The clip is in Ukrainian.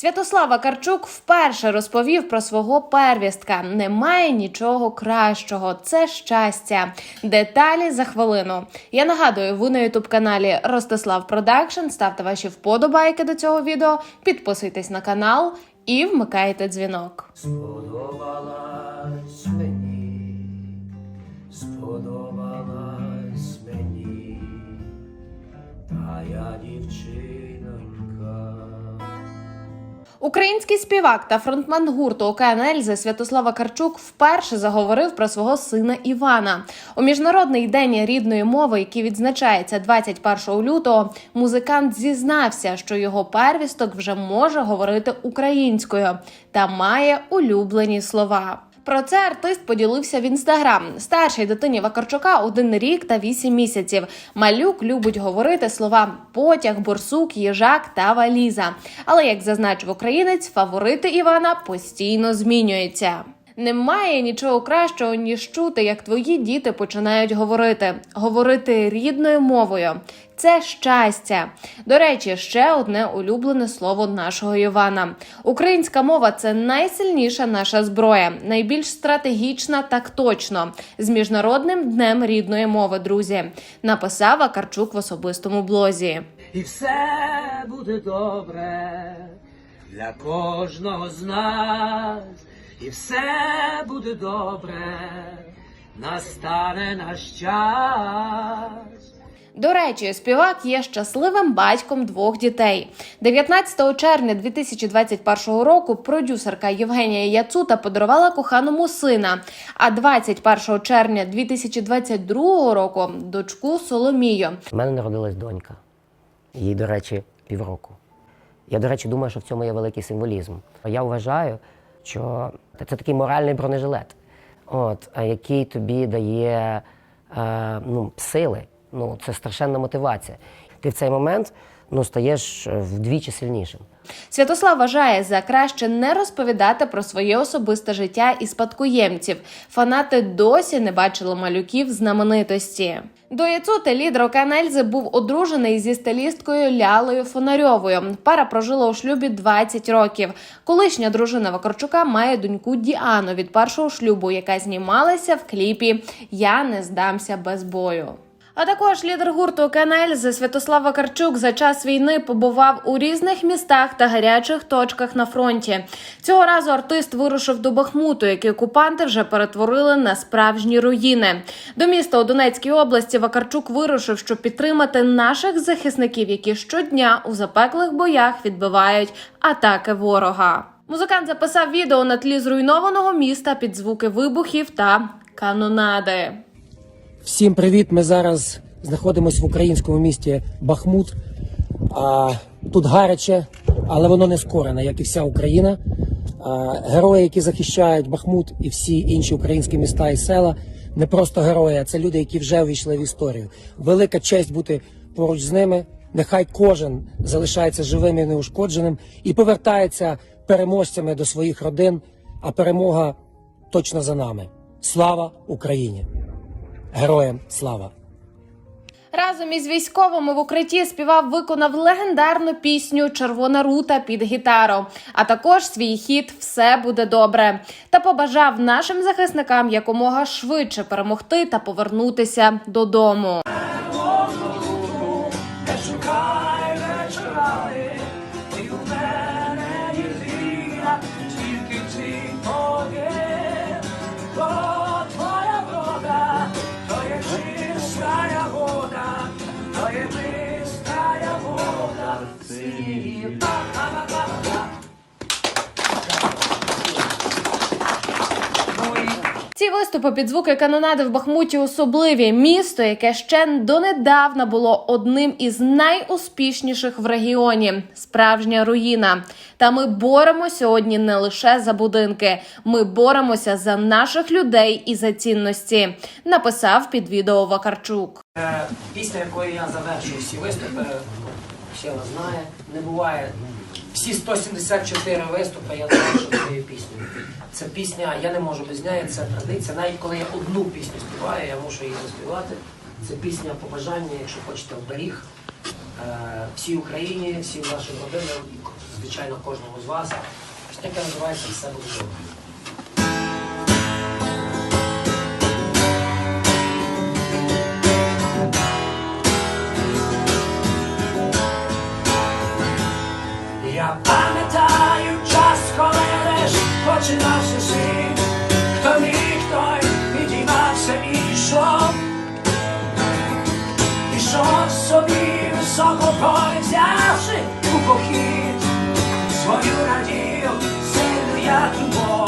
Святослава Карчук вперше розповів про свого первістка. Немає нічого кращого. Це щастя. Деталі за хвилину. Я нагадую, ви на ютуб каналі Ростислав Продакшн. Ставте ваші вподобайки до цього відео, підписуйтесь на канал і вмикайте дзвінок. Сподобалась мені, сподобалась мені, та я дівчинонька. Український співак та фронтмен гурту «Океан Ельзи» Святослава Карчук вперше заговорив про свого сина Івана. У міжнародний день рідної мови, який відзначається 21 лютого, музикант зізнався, що його первісток вже може говорити українською та має улюблені слова. Про це артист поділився в інстаграм. Старшій дитині Вакарчука один рік та вісім місяців. Малюк любить говорити слова потяг, борсук, їжак та валіза. Але як зазначив українець, фаворити Івана постійно змінюються. Немає нічого кращого ніж чути, як твої діти починають говорити, говорити рідною мовою. Це щастя. До речі, ще одне улюблене слово нашого Івана. Українська мова це найсильніша наша зброя, найбільш стратегічна так точно. З міжнародним днем рідної мови, друзі, написав Акарчук в особистому блозі. І все буде добре для кожного з нас, і все буде добре, настане наш час. До речі, співак є щасливим батьком двох дітей. 19 червня 2021 року продюсерка Євгенія Яцута подарувала коханому сина. А 21 червня 2022 року дочку Соломію. У мене народилась донька. Їй, до речі, півроку. Я, до речі, думаю, що в цьому є великий символізм. Я вважаю, що це такий моральний бронежилет, от, який тобі дає е, ну, сили. Ну, це страшенна мотивація. Ти в цей момент ну, стаєш е, вдвічі сильнішим. Святослав вважає за краще не розповідати про своє особисте життя і спадкоємців. Фанати досі не бачили малюків знаменитості. До Яцути лідер Океанельзи був одружений зі стилісткою Лялою Фонарьовою. Пара прожила у шлюбі 20 років. Колишня дружина Вакарчука має доньку Діану від першого шлюбу, яка знімалася в кліпі Я не здамся без бою. А також лідер гурту Кенельзи Святослав Вакарчук за час війни побував у різних містах та гарячих точках на фронті. Цього разу артист вирушив до Бахмуту, який окупанти вже перетворили на справжні руїни. До міста у Донецькій області Вакарчук вирушив, щоб підтримати наших захисників, які щодня у запеклих боях відбивають атаки ворога. Музикант записав відео на тлі зруйнованого міста під звуки вибухів та канонади. Всім привіт! Ми зараз знаходимося в українському місті Бахмут. А, тут гаряче, але воно не скорене, як і вся Україна. А, герої, які захищають Бахмут і всі інші українські міста і села, не просто герої, а це люди, які вже увійшли в історію. Велика честь бути поруч з ними. Нехай кожен залишається живим і неушкодженим і повертається переможцями до своїх родин. А перемога точно за нами. Слава Україні! Героям слава! Разом із військовими в укритті співав виконав легендарну пісню Червона рута під гітару, а також свій хіт Все буде добре та побажав нашим захисникам якомога швидше перемогти та повернутися додому. Ці виступи під звуки канонади в Бахмуті особливі. Місто, яке ще донедавна було одним із найуспішніших в регіоні. Справжня руїна. Та ми боремося сьогодні не лише за будинки. Ми боремося за наших людей і за цінності. Написав під відео Вакарчук. Е, Пісня, якою я завершую всі виступи, вона знає. Не буває. Всі 174 виступи я завершую своєю піснею. Це пісня, я не можу без неї, це традиція. Навіть коли я одну пісню співаю, я мушу її заспівати. Це пісня побажання, якщо хочете, оберіг е, всій Україні, всім вашим родинам, звичайно, кожному з вас. Пісня, яка називається Все буде добре. високо полетявши у похід, свою радію, сильну я тубо.